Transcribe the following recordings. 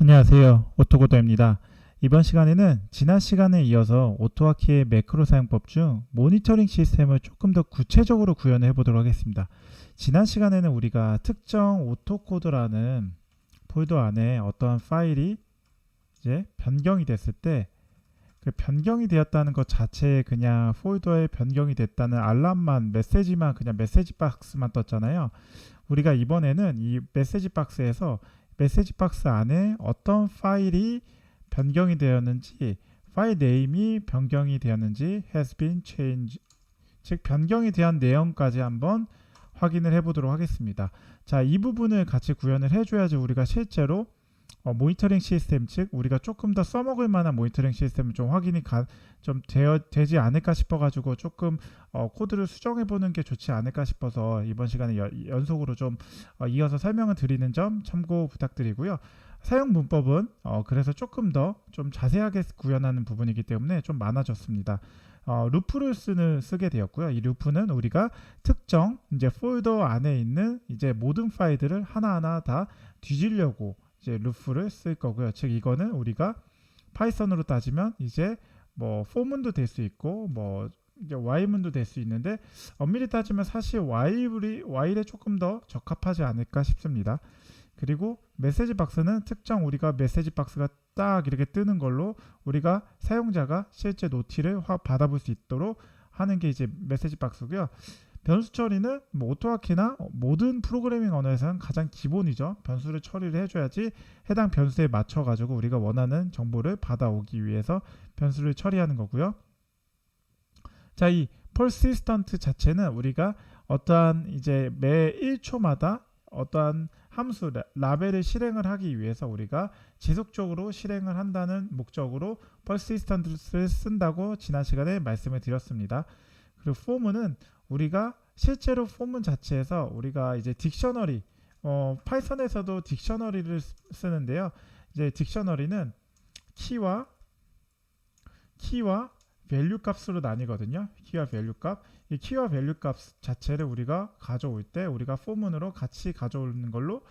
안녕하세요. 오토코더입니다. 이번 시간에는 지난 시간에 이어서 오토와키의 매크로 사용법 중 모니터링 시스템을 조금 더 구체적으로 구현해 보도록 하겠습니다. 지난 시간에는 우리가 특정 오토코드라는 폴더 안에 어떠한 파일이 이제 변경이 됐을 때 그 변경이 되었다는 것 자체에 그냥 폴더에 변경이 됐다는 알람만 메시지만 그냥 메시지 박스만 떴잖아요. 우리가 이번에는 이 메시지 박스에서 메시지 박스 안에 어떤 파일이 변경이 되었는지 파일 네임이 변경이 되었는지 has been changed 즉 변경이 되한 내용까지 한번 확인을 해 보도록 하겠습니다. 자, 이 부분을 같이 구현을 해 줘야지 우리가 실제로 어, 모니터링 시스템 즉 우리가 조금 더 써먹을 만한 모니터링 시스템을 좀 확인이 가, 좀 되어, 되지 않을까 싶어가지고 조금 어, 코드를 수정해 보는 게 좋지 않을까 싶어서 이번 시간에 여- 연속으로 좀 어, 이어서 설명을 드리는 점 참고 부탁드리고요. 사용 문법은 어, 그래서 조금 더 좀 자세하게 구현하는 부분이기 때문에 좀 많아졌습니다. 어, 루프를 쓰는 쓰게 되었고요. 이 루프는 우리가 특정 이제 폴더 안에 있는 이제 모든 파일들을 하나하나 다 뒤지려고 이제 루프를 쓸 거고요. 즉 이거는 우리가 파이썬으로 따지면 이제 뭐 포문도 될 수 있고 뭐 이제 while문도 될 수 있는데 엄밀히 따지면 사실 while이 while에 조금 더 적합하지 않을까 싶습니다. 그리고 메시지 박스는 특정 우리가 메시지 박스가 딱 이렇게 뜨는 걸로 우리가 사용자가 실제 노티를 화- 받아볼 수 있도록 하는 게 이제 메시지 박스고요. 변수 처리는 뭐 오토하키나 모든 프로그래밍 언어에서는 가장 기본이죠. 변수를 처리를 해줘야지 해당 변수에 맞춰 가지고 우리가 원하는 정보를 받아오기 위해서 변수를 처리하는 거고요. 자, 이 persistent 자체는 우리가 어떠한 이제 매 1초마다 어떠한 함수 라- 라벨을 실행을 하기 위해서 우리가 지속적으로 실행을 한다는 목적으로 persistent를 쓴다고 지난 시간에 말씀을 드렸습니다. 그리고 form은 우리가 실제로 폼문 자체에서 우리가 이제 딕셔너리 어, 파이썬에서도 딕셔너리를 쓰- 쓰는데요. 이제 딕셔너리는 키와 키와 밸류 값으로 나뉘거든요. 키와 밸류 값. 이 키와 밸류 값 자체를 우리가 가져올 때 우리가 포문으로 같이 가져오는 걸로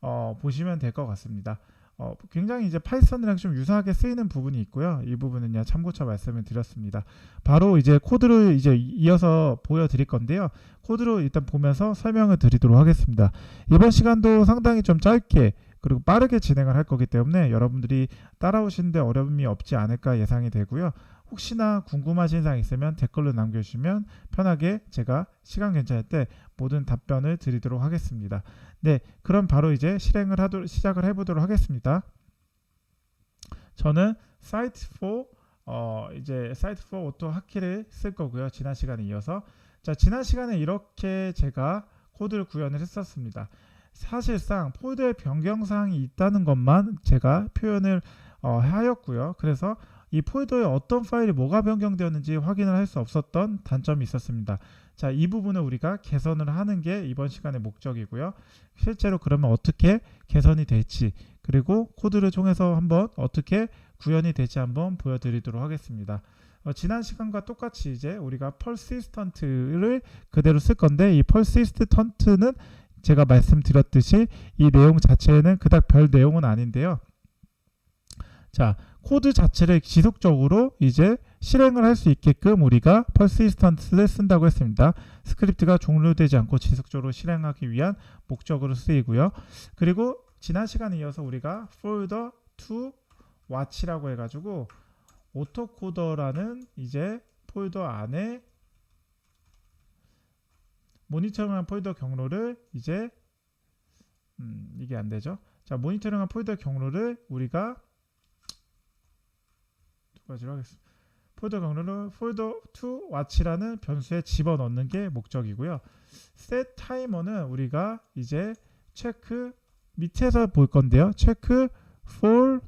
어, 보시면 될 것 같습니다. 어, 굉장히 이제 파이썬이랑 좀 유사하게 쓰이는 부분이 있고요. 이 부분은요 참고쳐 말씀을 드렸습니다. 바로 이제 코드를 이제 이어서 보여드릴 건데요. 코드로 일단 보면서 설명을 드리도록 하겠습니다. 이번 시간도 상당히 좀 짧게 그리고 빠르게 진행을 할 거기 때문에 여러분들이 따라오시는데 어려움이 없지 않을까 예상이 되고요. 혹시나 궁금하신 사항 있으면 댓글로 남겨주시면 편하게 제가 시간 괜찮을 때 모든 답변을 드리도록 하겠습니다. 네, 그럼 바로 이제 실행을 하도 시작을 해보도록 하겠습니다. 저는 사이트 4 어, 이제 사이트 4 오토 하키를 쓸 거고요. 지난 시간에 이어서 자 지난 시간에 이렇게 제가 코드를 구현을 했었습니다. 사실상 폴더에 변경 사항이 있다는 것만 제가 표현을 어, 하였고요. 그래서 이 폴더에 어떤 파일이 뭐가 변경되었는지 확인을 할 수 없었던 단점이 있었습니다. 자, 이 부분을 우리가 개선을 하는 게 이번 시간의 목적이고요. 실제로 그러면 어떻게 개선이 될지 그리고 코드를 통해서 한번 어떻게 구현이 될지 한번 보여드리도록 하겠습니다. 어, 지난 시간과 똑같이 이제 우리가 persistent를 그대로 쓸 건데 이 persistent는 제가 말씀드렸듯이 이 내용 자체는 그닥 별 내용은 아닌데요. 자, 코드 자체를 지속적으로 이제 실행을 할 수 있게끔 우리가 persistent를 쓴다고 했습니다. 스크립트가 종료되지 않고 지속적으로 실행하기 위한 목적으로 쓰이고요. 그리고 지난 시간에 이어서 우리가 folder to watch라고 해가지고 오토코더라는 이제 폴더 안에 모니터링한 폴더 경로를 이제 음, 이게 안 되죠. 자, 모니터링한 폴더 경로를 우리가 두 가지로 하겠습니다. 폴더 경로를 폴더 to watch라는 변수에 집어넣는 게 목적이고요. set timer는 우리가 이제 체크 밑에서 볼 건데요. 체크 for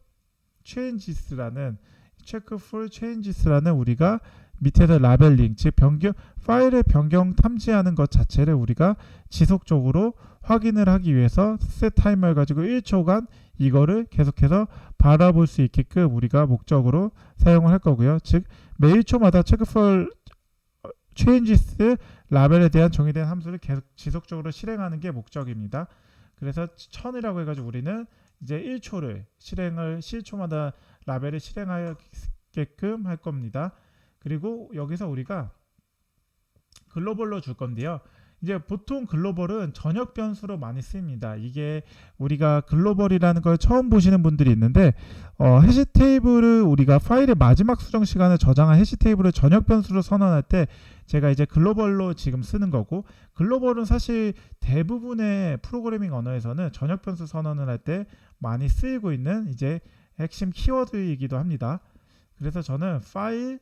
changes라는 체크 for changes라는 우리가 밑에서 라벨링 즉 변경 파일의 변경 탐지하는 것 자체를 우리가 지속적으로 확인을 하기 위해서 set 타이머를 가지고 1초간 이거를 계속해서 바라볼 수 있게끔 우리가 목적으로 사용을 할 거고요. 즉매 1초마다 체크 for changes 라벨에 대한 정의된 함수를 계속 지속적으로 실행하는 게 목적입니다. 그래서 천이라고 해가지고 우리는 이제 1초를 실행을 실초마다 라벨을 실행하게끔 할 겁니다. 그리고 여기서 우리가 글로벌로 줄 건데요. 이제 보통 글로벌은 전역 변수로 많이 쓰입니다. 이게 우리가 글로벌이라는 걸 처음 보시는 분들이 있는데 어, 해시 테이블을 우리가 파일의 마지막 수정 시간에 저장한 해시 테이블을 전역 변수로 선언할 때 제가 이제 글로벌로 지금 쓰는 거고 글로벌은 사실 대부분의 프로그래밍 언어에서는 전역 변수 선언을 할 때 많이 쓰이고 있는 이제 핵심 키워드이기도 합니다. 그래서 저는 파일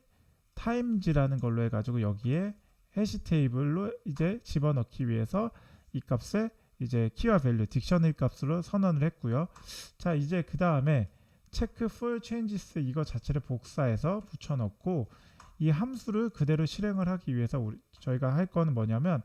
타임즈라는 걸로 해가지고 여기에 해시 테이블로 이제 집어넣기 위해서 이 값에 이제 키와 밸류 딕셔너리 값으로 선언을 했고요. 자 이제 그 다음에 체크 for changes 이거 자체를 복사해서 붙여넣고 이 함수를 그대로 실행을 하기 위해서 우리, 저희가 할 거는 뭐냐면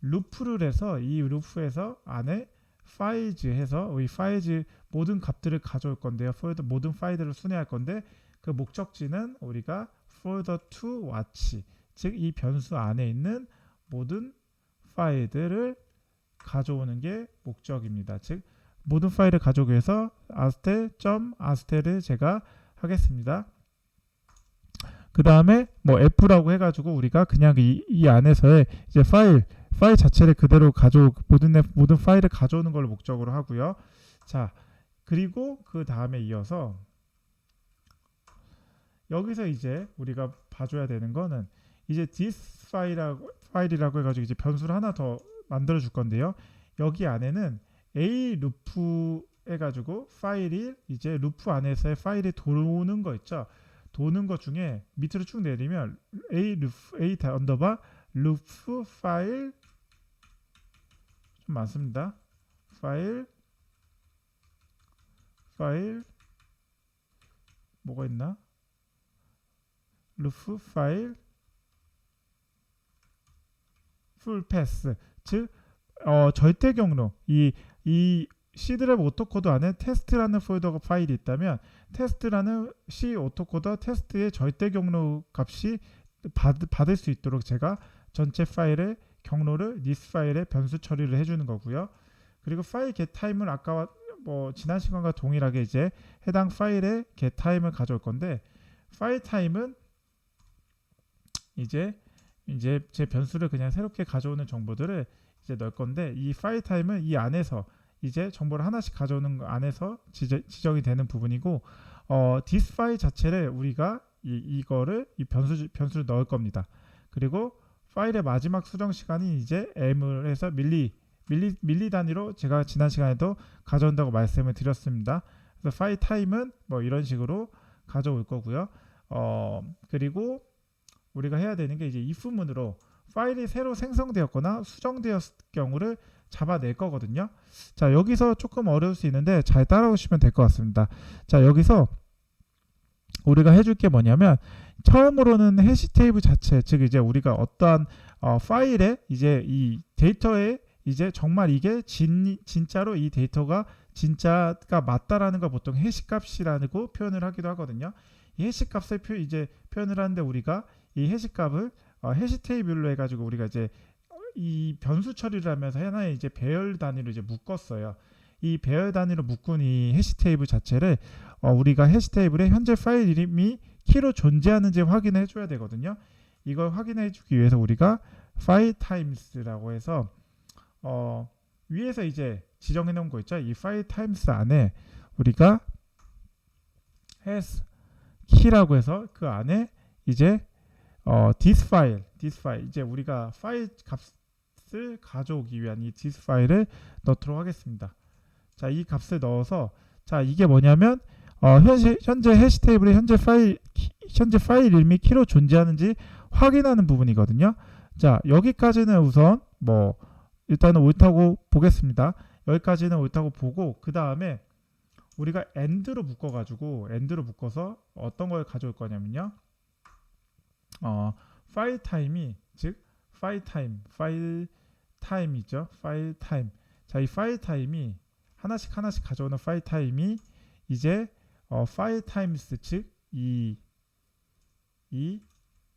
루프를 해서 이 루프에서 안에 파일즈 해서 이 파일즈 모든 값들을 가져올 건데요. 폴더 모든 파일들을 순회할 건데 그 목적지는 우리가 folder to watch 즉 이 변수 안에 있는 모든 파일들을 가져오는 게 목적입니다. 즉 모든 파일을 가져오기 위해서 astel astel을 제가 하겠습니다. 그 다음에 뭐 f라고 해가지고 우리가 그냥 이, 이 안에서의 이제 파일 파일 자체를 그대로 가져 모든 모든 파일을 가져오는 걸 목적으로 하고요. 자 그리고 그 다음에 이어서 여기서 이제 우리가 봐줘야 되는 거는 이제 this 파일이라고 파일이라고 해가지고 이제 변수를 하나 더 만들어 줄 건데요. 여기 안에는 a 루프 해가지고 파일이 이제 루프 안에서의 파일이 도는 거 있죠. 도는 것 중에 밑으로 쭉 내리면 a 루프 a 다 언더바 루프 파일 좀 많습니다. 파일 파일 뭐가 있나? 루프 파일 풀 패스 즉 어, 절대 경로 이 이 C드랩 오토코드 안에 테스트라는 폴더가 파일이 있다면 테스트라는 C 오토코더 테스트의 절대 경로 값이 받, 받을 수 있도록 제가 전체 파일의 경로를 this 파일에 변수 처리를 해주는 거고요. 그리고 파일 get 타임을 아까 뭐 지난 시간과 동일하게 이제 해당 파일의 get 타임을 가져올 건데 파일 타임은 이제 이제 제 변수를 그냥 새롭게 가져오는 정보들을 이제 넣을 건데 이 파일 타임은 이 안에서 이제 정보를 하나씩 가져오는 거 안에서 지정, 이 되는 부분이고 어, this 파일 자체를 우리가 이, 이거를 이 변수 변수를 넣을 겁니다. 그리고 파일의 마지막 수정 시간이 이제 m을 해서 밀리 밀리 밀리 단위로 제가 지난 시간에도 가져온다고 말씀을 드렸습니다. 그래서 파일 타임은 뭐 이런 식으로 가져올 거고요. 어, 그리고 우리가 해야 되는 게 이제 if문으로 파일이 새로 생성되었거나 수정되었을 경우를 잡아낼 거거든요. 자, 여기서 조금 어려울 수 있는데 잘 따라오시면 될 것 같습니다. 자, 여기서 우리가 해줄 게 뭐냐면 처음으로는 해시 테이블 자체, 즉 이제 우리가 어떠한 어, 파일에 이제 이 데이터에 이제 정말 이게 진, 진짜로 이 데이터가 진짜가 맞다라는 걸 보통 해시 값이라고 표현을 하기도 하거든요. 이 해시 값을 표, 이제 표현을 하는데 우리가 이 해시 값을 어, 해시 테이블로 해가지고 우리가 이제 이 변수 처리를 하면서 하나의 이제 배열 단위로 이제 묶었어요. 이 배열 단위로 묶은 이 해시 테이블 자체를 어, 우리가 해시 테이블에 현재 파일 이름이 키로 존재하는지 확인해 줘야 되거든요. 이걸 확인해 주기 위해서 우리가 파일 타임스라고 해서 어, 위에서 이제 지정해 놓은 거 있죠. 이 파일 타임스 안에 우리가 has 키라고 해서 그 안에 이제 어, this 파일, this 파일 이제 우리가 파일 값을 가져오기 위한 이 this 파일을 넣도록 하겠습니다. 자, 이 값을 넣어서 자, 이게 뭐냐면 어, 현재, 현재 해시 테이블에 현재 파일 현재 파일 이름이 키로 존재하는지 확인하는 부분이거든요. 자, 여기까지는 우선 뭐 일단은 옳다고 보겠습니다. 여기까지는 옳다고 보고 그 다음에 우리가 end로 묶어 가지고 end로 묶어서 어떤 걸 가져올 거냐면요. 어, 파일 타임이 즉 파일 타임, 파일 타임이죠. 파일 타임. 자, 이 파일 타임이 하나씩 하나씩 가져오는 파일 타임이 이제 어, 파일 타임스 즉 이 이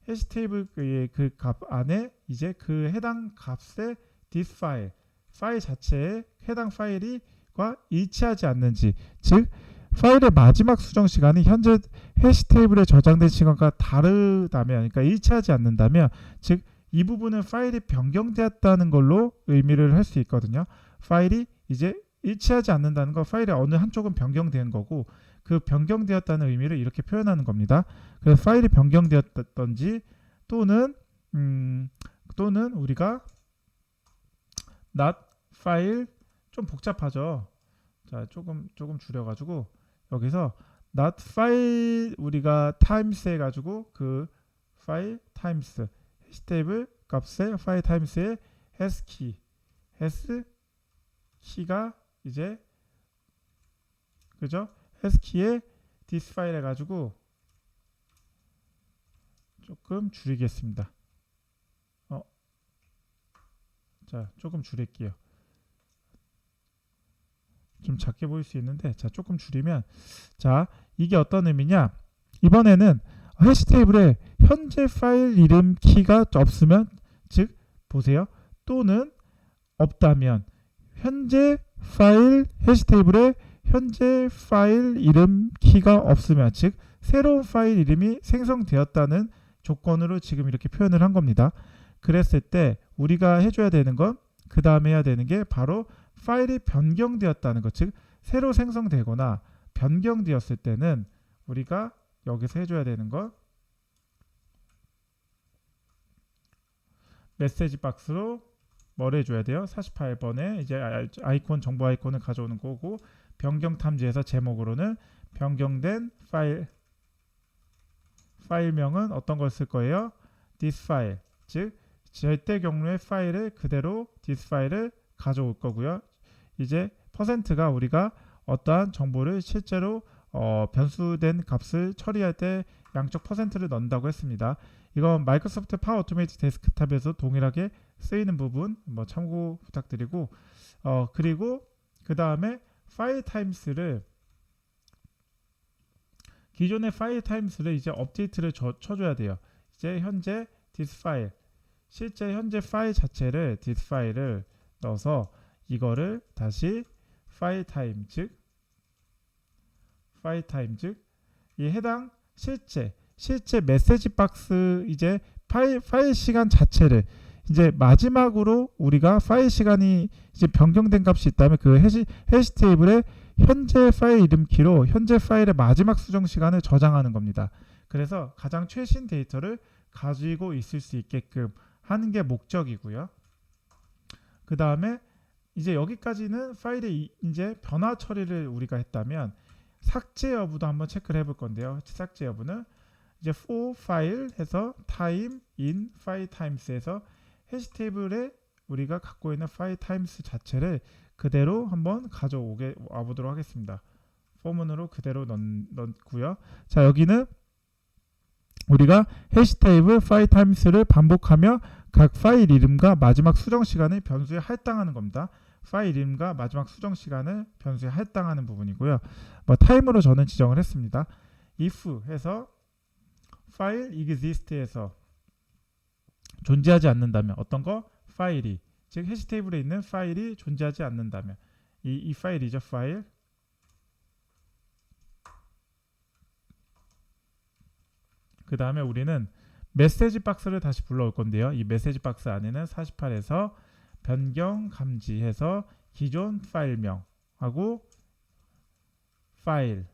해시 테이블의 그 값 안에 이제 그 해당 값의 this 파일 파일 자체에 해당 파일이 시간과 일치하지 않는지 즉 파일의 마지막 수정 시간이 현재 해시 테이블에 저장된 시간과 다르다면 그러니까 일치하지 않는다면 즉 이 부분은 파일이 변경되었다는 걸로 의미를 할 수 있거든요. 파일이 이제 일치하지 않는다는 거 파일의 어느 한쪽은 변경된 거고 그 변경되었다는 의미를 이렇게 표현하는 겁니다. 그래서 파일이 변경되었던지 또는 음, 또는 우리가 not 파일 좀 복잡하죠. 자 조금 조금 줄여 가지고 여기서 not file 우리가 times 해가지고 그 파일 times 해시 테이블 값에 파일 times의 has key has key가 이제 그죠? has key에 this file 해가지고 조금 줄이겠습니다. 어, 자 조금 줄일게요. 좀 작게 보일 수 있는데 자 조금 줄이면 자 이게 어떤 의미냐 이번에는 해시 테이블에 현재 파일 이름 키가 없으면 즉 보세요 또는 없다면 현재 파일 해시 테이블에 현재 파일 이름 키가 없으면 즉 새로운 파일 이름이 생성되었다는 조건으로 지금 이렇게 표현을 한 겁니다. 그랬을 때 우리가 해줘야 되는 건 그 다음에 해야 되는 게 바로 파일이 변경되었다는 것, 즉 새로 생성되거나 변경되었을 때는 우리가 여기서 해줘야 되는 건 메시지 박스로 뭘 해줘야 돼요? 48번에 이제 아이콘 정보 아이콘을 가져오는 거고 변경 탐지에서 제목으로는 변경된 파일 파일명은 어떤 걸 쓸 거예요? this file 즉 절대 경로의 파일을 그대로 this 파일을 가져올 거고요. 이제 퍼센트가 우리가 어떠한 정보를 실제로 어, 변수된 값을 처리할 때 양쪽 퍼센트를 넣는다고 했습니다. 이건 마이크로소프트 파워 오토메이트 데스크탑에서 동일하게 쓰이는 부분 뭐 참고 부탁드리고 어, 그리고 그 다음에 파일 타임스를 기존의 파일 타임스를 이제 업데이트를 줘, 쳐줘야 돼요. 이제 현재 this 파일 실제 현재 파일 자체를 this 파일을 넣어서 이거를 다시 파일 타임 즉 파일 타임 즉 이 해당 실제 실제 메시지 박스 이제 파일 파일 시간 자체를 이제 마지막으로 우리가 파일 시간이 이제 변경된 값이 있다면 그 해시, 해시 테이블에 현재 파일 이름 키로 현재 파일의 마지막 수정 시간을 저장하는 겁니다. 그래서 가장 최신 데이터를 가지고 있을 수 있게끔 하는 게 목적이고요. 그 다음에 이제 여기까지는 파일의 이제 변화 처리를 우리가 했다면 삭제 여부도 한번 체크를 해볼 건데요. 삭제 여부는 이제 for file 해서 time in file times에서 해시 테이블에 우리가 갖고 있는 file times 자체를 그대로 한번 가져오게 와보도록 하겠습니다. 포문으로 그대로 넣, 넣고요. 자 여기는 우리가 해시 테이블 file times를 반복하며 각 파일 이름과 마지막 수정 시간을 변수에 할당하는 겁니다. 파일 이름과 마지막 수정 시간을 변수에 할당하는 부분이고요. 뭐 타임으로 저는 지정을 했습니다. if 해서 파일 exist에서 존재하지 않는다면 어떤 거 파일이 즉 해시 테이블에 있는 파일이 존재하지 않는다면 이, 이 파일이죠 파일 그 다음에 우리는 메시지 박스를 다시 불러올 건데요 이 메시지 박스 안에는 48에서 변경 감지해서 기존 파일명하고 파일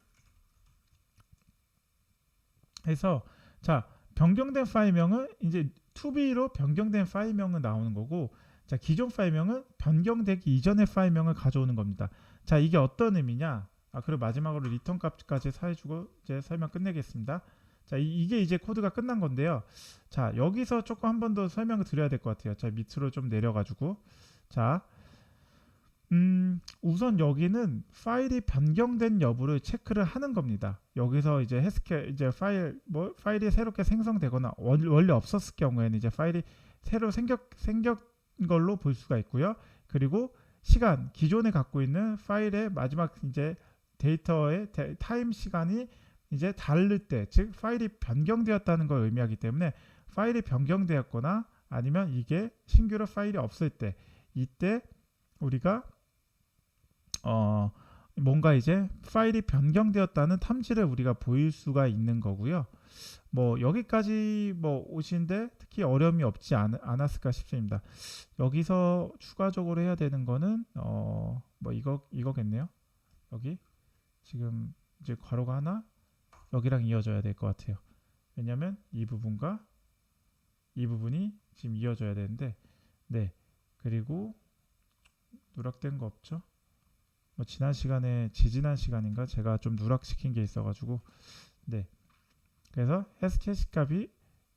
해서 자 변경된 파일명은 이제 to-be로 변경된 파일명은 나오는 거고 자 기존 파일명은 변경되기 이전의 파일명을 가져오는 겁니다. 자 이게 어떤 의미냐? 아 그리고 마지막으로 리턴 값까지 사해주고 이제 설명 끝내겠습니다. 자 이, 게 이제 코드가 끝난 건데요. 자 여기서 조금 한 번 더 설명을 드려야 될 것 같아요. 자 밑으로 좀 내려가지고 자 음, 우선 여기는 파일이 변경된 여부를 체크를 하는 겁니다. 여기서 이제 해스케 이제 파일 뭐 파일이 새롭게 생성되거나 원래 없었을 경우에는 이제 파일이 새로 생겼 생겼 걸로 볼 수가 있고요. 그리고 시간 기존에 갖고 있는 파일의 마지막 이제 데이터의 데, 타임 시간이 이제 다를 때, 즉 파일이 변경되었다는 걸 의미하기 때문에 파일이 변경되었거나 아니면 이게 신규로 파일이 없을 때 이때 우리가 어 뭔가 이제 파일이 변경되었다는 탐지를 우리가 보일 수가 있는 거고요. 뭐 여기까지 뭐 오신데 특히 어려움이 없지 않, 않았을까 싶습니다. 여기서 추가적으로 해야 되는 거는 어 뭐 이거 이거겠네요. 여기 지금 이제 괄호가 하나 여기랑 이어져야 될 것 같아요. 왜냐하면 이 부분과 이 부분이 지금 이어져야 되는데 네 그리고 누락된 거 없죠? 뭐 지난 시간에 지지난 시간인가 제가 좀 누락시킨 게 있어가지고 네 그래서 해스캐시 값이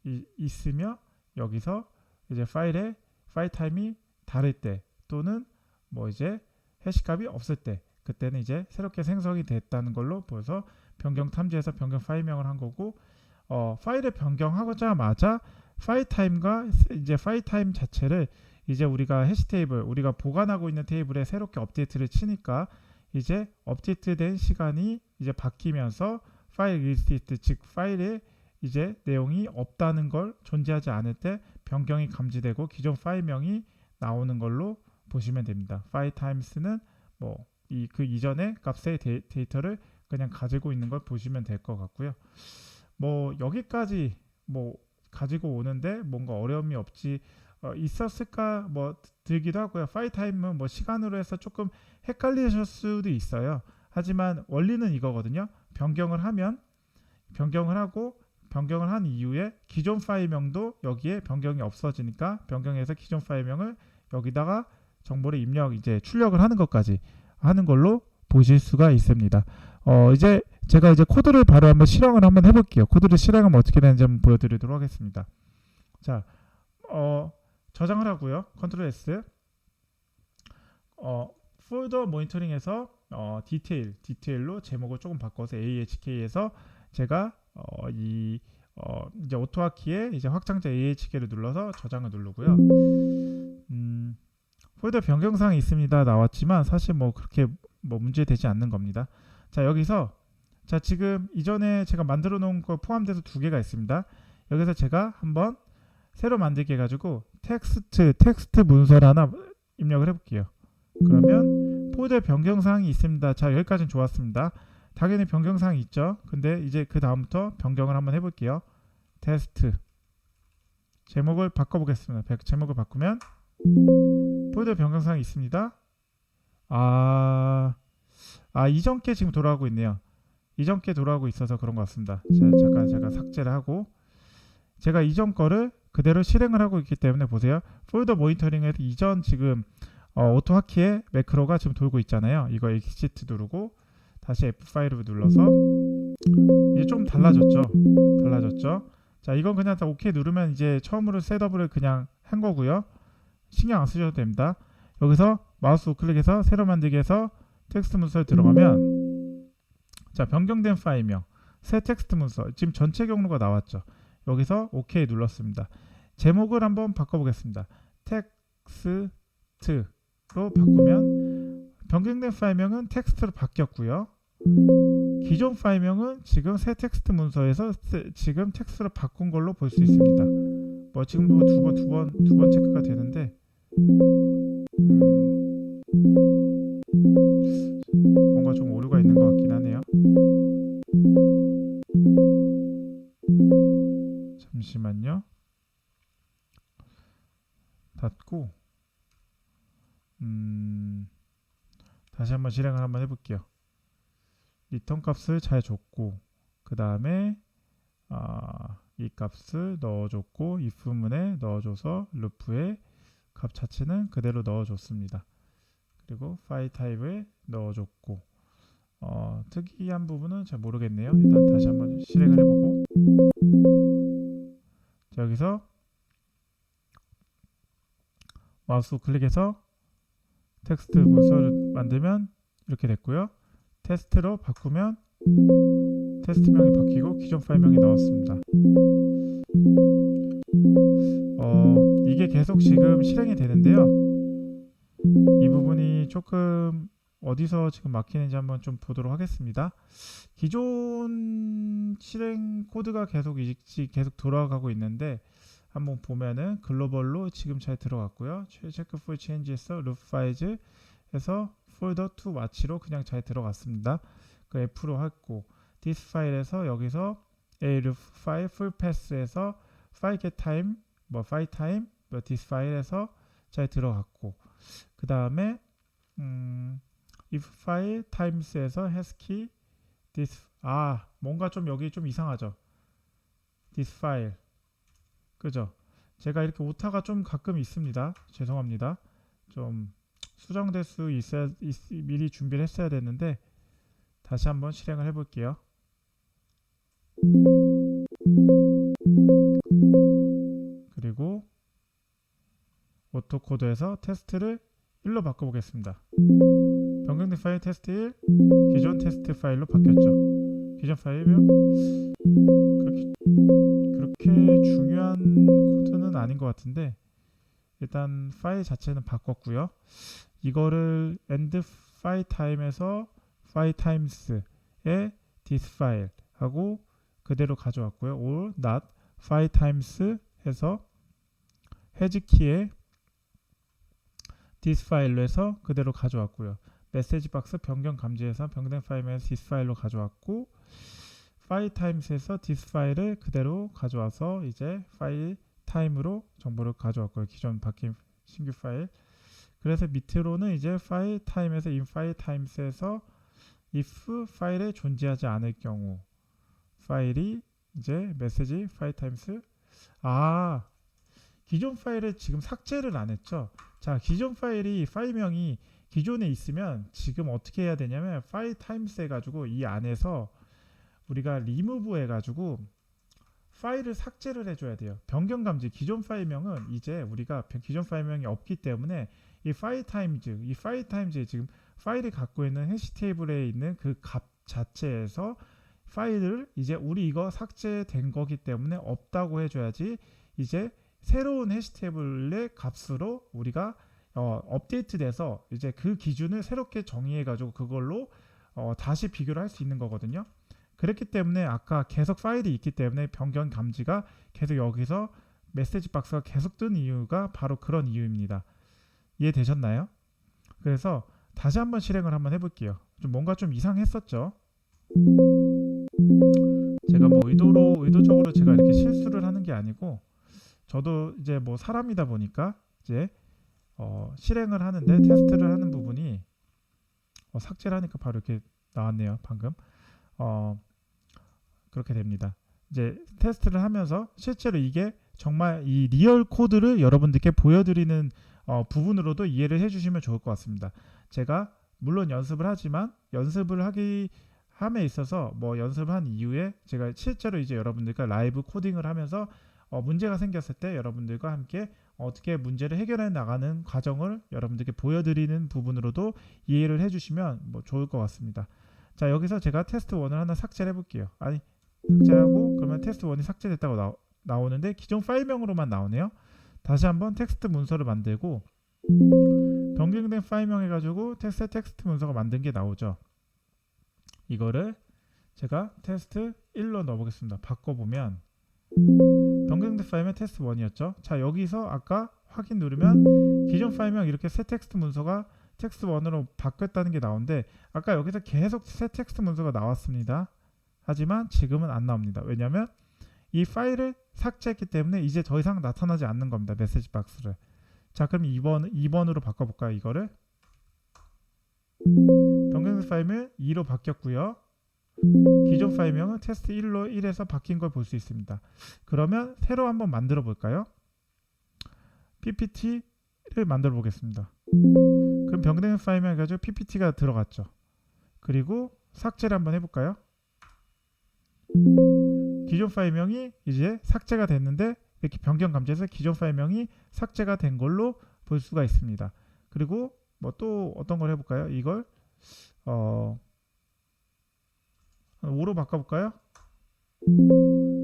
이- 있으며 여기서 이제 파일의 파일 타임이 다를 때 또는 뭐 이제 해시 값이 없을 때 그때는 이제 새롭게 생성이 됐다는 걸로 보여서 변경 탐지해서 변경 파일명을 한 거고 어, 파일을 변경하자마자 파일 타임과 이제 파일 타임 자체를 이제 우리가 해시 테이블 우리가 보관하고 있는 테이블에 새롭게 업데이트를 치니까 이제 업데이트된 시간이 이제 바뀌면서 파일 리스트 즉 파일에 이제 내용이 없다는 걸 존재하지 않을 때 변경이 감지되고 기존 파일명이 나오는 걸로 보시면 됩니다. 파일 타임스는 뭐 이 그 이전의 값의 데, 데이터를 그냥 가지고 있는 걸 보시면 될 것 같고요. 뭐 여기까지 뭐 가지고 오는데 뭔가 어려움이 없지 어, 있었을까 뭐 들기도 하고요. 파일 타임은 뭐 시간으로 해서 조금 헷갈리실 수도 있어요. 하지만 원리는 이거거든요. 변경을 하면 변경을 하고 변경을 한 이후에 기존 파일명도 여기에 변경이 없어지니까 변경해서 기존 파일명을 여기다가 정보를 입력 이제 출력을 하는 것까지 하는 걸로 보실 수가 있습니다. 어 이제 제가 이제 코드를 바로 한번 실행을 한번 해볼게요. 코드를 실행하면 어떻게 되는지 한번 보여드리도록 하겠습니다. 자, 어 저장을 하고요. 컨트롤 S. 어 폴더 모니터링에서 어 디테일 디테일로 제목을 조금 바꿔서 AHK에서 제가 어 이 어, 이제 오토하키에 이제 확장자 AHK를 눌러서 저장을 누르고요. 음, 폴더 변경사항이 있습니다. 나왔지만 사실 뭐 그렇게 뭐 문제되지 않는 겁니다. 자 여기서 자 지금 이전에 제가 만들어 놓은 거 포함돼서 두 개가 있습니다. 여기서 제가 한번 새로 만들게 해가지고 텍스트 텍스트 문서를 하나 입력을 해볼게요. 그러면 폴더 변경사항이 있습니다. 자 여기까지는 좋았습니다. 당연히 변경사항이 있죠. 근데 이제 그 다음부터 변경을 한번 해볼게요. 테스트 제목을 바꿔보겠습니다. 백- 제목을 바꾸면 폴더 변경사항이 있습니다. 아, 아 이전 게 지금 돌아가고 있네요. 이전 게 돌아가고 있어서 그런 것 같습니다. 자, 잠깐 제가 삭제를 하고 제가 이전 거를 그대로 실행을 하고 있기 때문에 보세요. 폴더 모니터링에서 이전 지금 어, 오토 하키의 매크로가 지금 돌고 있잖아요. 이거 exit 누르고 다시 F5를 눌러서 이제 좀 달라졌죠. 달라졌죠. 자, 이건 그냥 다 OK 누르면 이제 처음으로 셋업을 그냥 한 거고요. 신경 안 쓰셔도 됩니다. 여기서 마우스 우클릭해서 새로 만들기 해서 텍스트 문서에 들어가면 자, 변경된 파일명 새 텍스트 문서 지금 전체 경로가 나왔죠. 여기서 OK 눌렀습니다. 제목을 한번 바꿔보겠습니다. 텍스트로 바꾸면 변경된 파일명은 텍스트로 바뀌었고요. 기존 파일명은 지금 새 텍스트 문서에서 세- 지금 텍스트로 바꾼 걸로 볼 수 있습니다. 뭐 지금 두번 두 번 두 번 체크가 되는데 음, 뭔가 좀 오류가 있는 것 같긴 하네요. 잠시만요. 닫고 음, 다시 한번 실행을 한번 해볼게요. 리턴 값을 잘 줬고 그 다음에 아, 이 값을 넣어줬고 if문에 넣어줘서 루프에 값 자체는 그대로 넣어줬습니다. 그리고 파일 타입에 넣어줬고 어, 특이한 부분은 잘 모르겠네요. 일단 다시 한번 실행을 해보고 자, 여기서 마우스 클릭해서 텍스트 문서를 만들면 이렇게 됐고요. 테스트로 바꾸면 테스트명이 바뀌고 기존 파일명이 나왔습니다. 어, 이게 계속 지금 실행이 되는데요. 이 부분이 조금 어디서 지금 막히는지 한번 좀 보도록 하겠습니다. 기존 실행 코드가 계속 이- 계속 돌아가고 있는데 한번 보면은 글로벌로 지금 잘 들어갔고요. 체크 change에서 루프 파이즈 해서 folder to watch로 그냥 잘 들어갔습니다. 그 F로 했고 this 파일에서 여기서 A를 파일 full pass에서 file get 뭐 file 뭐 this 파일에서 잘 들어갔고 그 다음에 음, if file times에서 haskey this 아 뭔가 좀 여기 좀 이상하죠? this file. 그죠? 제가 이렇게 오타가 좀 가끔 있습니다. 죄송합니다. 좀 수정될 수 있어야 있- 미리 준비를 했어야 됐는데 다시 한번 실행을 해볼게요. 그리고 오토코드에서 테스트를 1로 바꿔보겠습니다. 변경된 파일 테스트 1 기존 테스트 파일로 바뀌었죠. 기존 파일이면 그렇게 그렇게 중요한 코드는 아닌 것 같은데 일단 파일 자체는 바꿨고요. 이거를 end file time에서 file times의 this file 하고 그대로 가져왔고요. or not file times 해서 해지 키에 this 파일로 해서 그대로 가져왔고요. 메시지 박스 변경 감지해서 변경된 파일에서 this 파일로 가져왔고 파일 타임스에서 this 파일을 그대로 가져와서 이제 파일 타임으로 정보를 가져왔고요. 기존 바뀐 신규 파일. 그래서 밑으로는 이제 파일 타임에서 in 파일 타임스에서 if 파일에 존재하지 않을 경우 파일이 이제 메시지 파일 타임스 아 기존 파일을 지금 삭제를 안 했죠. 자, 기존 파일이 파일명이 기존에 있으면 지금 어떻게 해야 되냐면 파일 타임스 해가지고 이 안에서 우리가 리무브 해가지고 파일을 삭제를 해줘야 돼요. 변경 감지 기존 파일명은 이제 우리가 변- 기존 파일명이 없기 때문에 이 파일 타임즈 이 파일 타임즈에 지금 파일이 갖고 있는 해시 테이블에 있는 그 값 자체에서 파일을 이제 우리 이거 삭제된 거기 때문에 없다고 해줘야지 이제 새로운 해시 테이블의 값으로 우리가 어, 업데이트돼서 이제 그 기준을 새롭게 정의해 가지고 그걸로 어, 다시 비교를 할 수 있는 거거든요. 그렇기 때문에 아까 계속 파일이 있기 때문에 변경 감지가 계속 여기서 메시지 박스가 계속 뜬 이유가 바로 그런 이유입니다. 이해되셨나요? 그래서 다시 한번 실행을 한번 해볼게요. 좀 뭔가 좀 이상했었죠. 제가 뭐 의도로 의도적으로 제가 이렇게 실수를 하는 게 아니고 저도 이제 뭐 사람이다 보니까 이제 어, 실행을 하는데 테스트를 하는 부분이 어, 삭제를 하니까 바로 이렇게 나왔네요. 방금 어, 그렇게 됩니다. 이제 테스트를 하면서 실제로 이게 정말 이 리얼 코드를 여러분들께 보여드리는 어, 부분으로도 이해를 해주시면 좋을 것 같습니다. 제가 물론 연습을 하지만 연습을 하기 함에 있어서 뭐 연습을 한 이후에 제가 실제로 이제 여러분들과 라이브 코딩을 하면서 어, 문제가 생겼을 때 여러분들과 함께 어떻게 문제를 해결해 나가는 과정을 여러분들께 보여드리는 부분으로도 이해를 해주시면 뭐 좋을 것 같습니다. 자 여기서 제가 테스트 1을 하나 삭제를 해볼게요. 아니 삭제하고 그러면 테스트 1이 삭제됐다고 나, 나오는데 기존 파일명으로만 나오네요. 다시 한번 텍스트 문서를 만들고 변경된 파일명 해가지고 텍스트 텍스트 문서가 만든 게 나오죠. 이거를 제가 테스트 1로 넣어보겠습니다. 바꿔보면 변경된 파일명 테스트 1이었죠. 자 여기서 아까 확인 누르면 기존 파일명 이렇게 새 텍스트 문서가 텍스트 1으로 바뀌었다는 게 나오는데 아까 여기서 계속 새 텍스트 문서가 나왔습니다. 하지만 지금은 안 나옵니다. 왜냐하면 이 파일을 삭제했기 때문에 이제 더 이상 나타나지 않는 겁니다. 메시지 박스를. 자 그럼 2번 2번으로 바꿔볼까요? 이거를 변경된 파일명 2로 바뀌었고요. 기존 파일명은 테스트 1로 1에서 바뀐 걸 볼 수 있습니다. 그러면 새로 한번 만들어 볼까요? PPT를 만들어 보겠습니다. 그럼 변경된 파일명 해가지고 PPT가 들어갔죠. 그리고 삭제를 한번 해볼까요? 기존 파일명이 이제 삭제가 됐는데 이렇게 변경 감지해서 기존 파일명이 삭제가 된 걸로 볼 수가 있습니다. 그리고 뭐 또 어떤 걸 해볼까요? 이걸 어 5로 바꿔볼까요?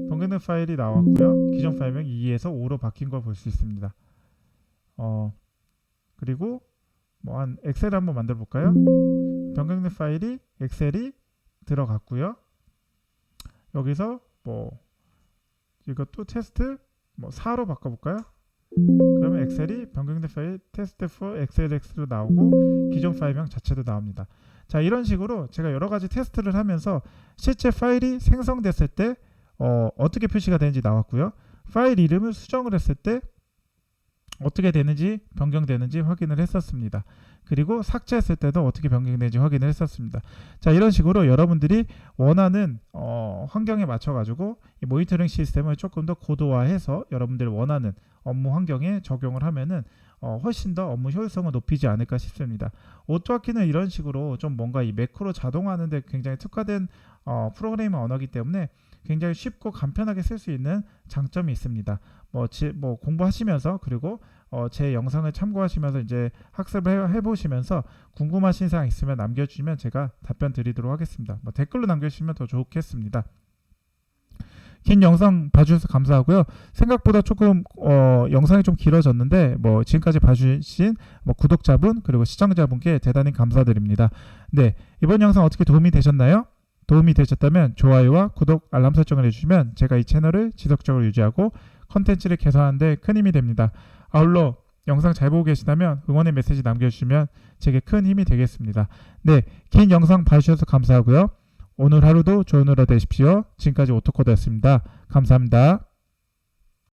변경된 파일이 나왔고요. 기존 파일명 2에서 5로 바뀐 걸 볼 수 있습니다. 어 그리고 뭐 한 엑셀 한번 만들어 볼까요? 변경된 파일이 엑셀이 들어갔고요. 여기서 뭐 이것도 테스트 뭐 4로 바꿔볼까요? 그러면 엑셀이 변경된 파일 테스트 for 엑셀X로 나오고 기존 파일명 자체도 나옵니다. 자 이런 식으로 제가 여러 가지 테스트를 하면서 실제 파일이 생성됐을 때 어, 어떻게 표시가 되는지 나왔고요. 파일 이름을 수정을 했을 때 어떻게 되는지 변경되는지 확인을 했었습니다. 그리고 삭제했을 때도 어떻게 변경되는지 확인을 했었습니다. 자 이런 식으로 여러분들이 원하는 어, 환경에 맞춰 가지고 이 모니터링 시스템을 조금 더 고도화해서 여러분들 원하는 업무 환경에 적용을 하면은 어, 훨씬 더 업무 효율성을 높이지 않을까 싶습니다. 오토아키는 이런 식으로 좀 뭔가 이 매크로 자동화하는데 굉장히 특화된 어, 프로그래밍 언어이기 때문에 굉장히 쉽고 간편하게 쓸 수 있는 장점이 있습니다. 뭐, 지, 뭐 공부하시면서 그리고 어, 제 영상을 참고하시면서 이제 학습을 해, 해보시면서 궁금하신 사항 있으면 남겨주시면 제가 답변 드리도록 하겠습니다. 뭐 댓글로 남겨주시면 더 좋겠습니다. 긴 영상 봐주셔서 감사하고요. 생각보다 조금 어, 영상이 좀 길어졌는데 뭐 지금까지 봐주신 뭐 구독자분 그리고 시청자분께 대단히 감사드립니다. 네 이번 영상 어떻게 도움이 되셨나요? 도움이 되셨다면 좋아요와 구독 알람 설정을 해주시면 제가 이 채널을 지속적으로 유지하고 컨텐츠를 개선하는데 큰 힘이 됩니다. 아울러 영상 잘 보고 계시다면 응원의 메시지 남겨주시면 제게 큰 힘이 되겠습니다. 네, 긴 영상 봐주셔서 감사하고요. 오늘 하루도 좋은 하루 되십시오. 지금까지 오토코드였습니다. 감사합니다.